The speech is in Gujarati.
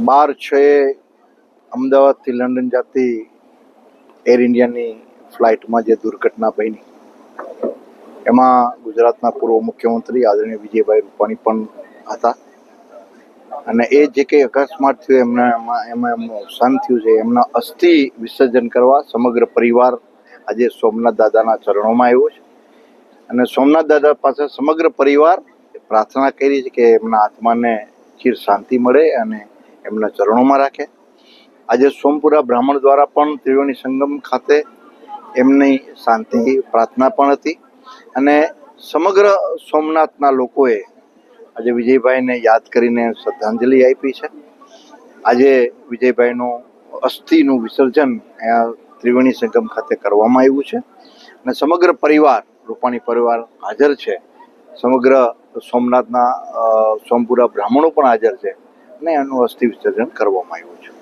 બાર છે, અમદાવાદથી લંડન જતી એર ઇન્ડિયાની ફ્લાઇટમાં જે દુર્ઘટના બની, એમાં ગુજરાતના પૂર્વ મુખ્યમંત્રી આદરણીય વિજયભાઈ રૂપાણી પણ હતા. અને એ જે કંઈ અકસ્માત થયો, એમના એમાં એમાં એમનું અવસાન થયું છે. એમના અસ્થિ વિસર્જન કરવા સમગ્ર પરિવાર આજે સોમનાથ દાદાના ચરણોમાં આવ્યો છે. અને સોમનાથ દાદા પાસે સમગ્ર પરિવાર પ્રાર્થના કરી છે કે એમના આત્માને ચીર શાંતિ મળે અને એમના ચરણોમાં રાખે. આજે સોમપુરા બ્રાહ્મણ દ્વારા પણ ત્રિવેણી સંગમ ખાતે એમની શાંતિ પ્રાર્થના પણ હતી અને સમગ્ર સોમનાથના લોકોએ આજે વિજયભાઈને યાદ કરીને શ્રદ્ધાંજલિ આપી છે. આજે વિજયભાઈનું અસ્થિનું વિસર્જન અહીંયા ત્રિવેણી સંગમ ખાતે કરવામાં આવ્યું છે અને સમગ્ર પરિવાર, રૂપાણી પરિવાર હાજર છે. સમગ્ર સોમનાથના સોમપુરા બ્રાહ્મણો પણ હાજર છે. અને એનું અસ્થિ વિસર્જન કરવામાં આવ્યું છે.